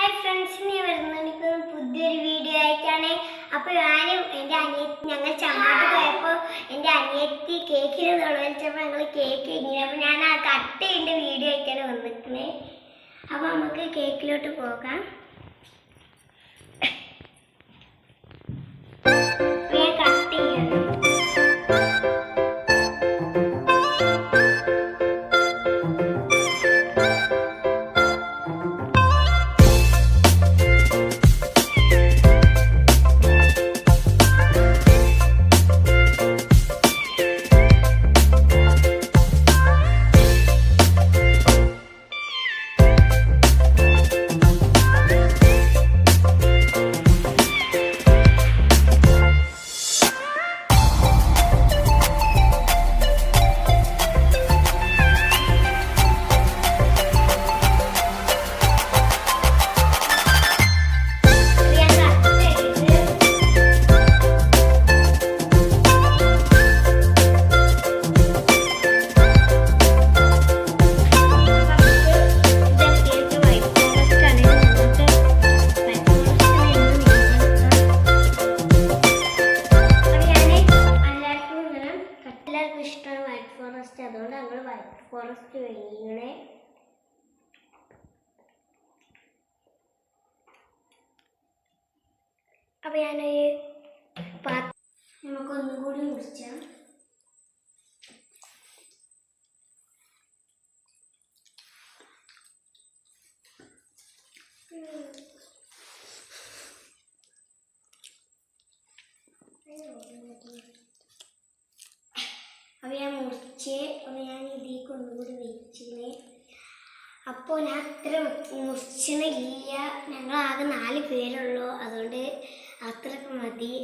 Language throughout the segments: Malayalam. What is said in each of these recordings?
ഹായ് ഫ്രണ്ട്സ് ഇനി വരുന്ന വരുന്നത് പുതിയൊരു വീഡിയോ ആയിട്ടാണ്. അപ്പോൾ ഞാനും എന്റെ അനിയത്തി ഞങ്ങൾ ചമ്മാട്ട് പോയപ്പോൾ എന്റെ അനിയത്തി കേക്കിന് തുടങ്ങിച്ചപ്പോൾ ഞങ്ങൾ കേക്ക് ഇങ്ങനെ അപ്പോൾ ഞാൻ ആ കട്ട് ചെയ്യേണ്ട വീഡിയോ ആയിട്ടാണ് വന്നിരിക്കുന്നത്. അപ്പോൾ നമുക്ക് കേക്കിലോട്ട് പോകാം. അതുകൊണ്ട് ഞങ്ങൾ വൈറ്റ് ഫോറസ്റ്റ് വേണേ അപ്പൊ ഞാനൊരു പാത്ര നമുക്കൊന്നും കൂടി മുറിച്ചാം അപ്പോൾ മുറിച്ച് അപ്പോൾ ഞാൻ ഇതിൽ കൊണ്ടുകൂടി വെച്ചില്ലേ അപ്പോൾ ഞാൻ അത്ര മുറിച്ചണില്ല. ഞങ്ങളാകെ നാല് പേരുള്ളൂ. അതുകൊണ്ട് അത്രയ്ക്ക് മതി.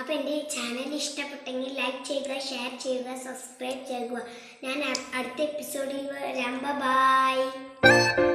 അപ്പോൾ എന്റെ ചാനൽ ഇഷ്ടപ്പെട്ടെങ്കിൽ ലൈക്ക് ചെയ്യുക ഷെയർ ചെയ്യുക സബ്സ്ക്രൈബ് ചെയ്യുക. ഞാൻ അടുത്ത എപ്പിസോഡിൽ വരാം. ബൈ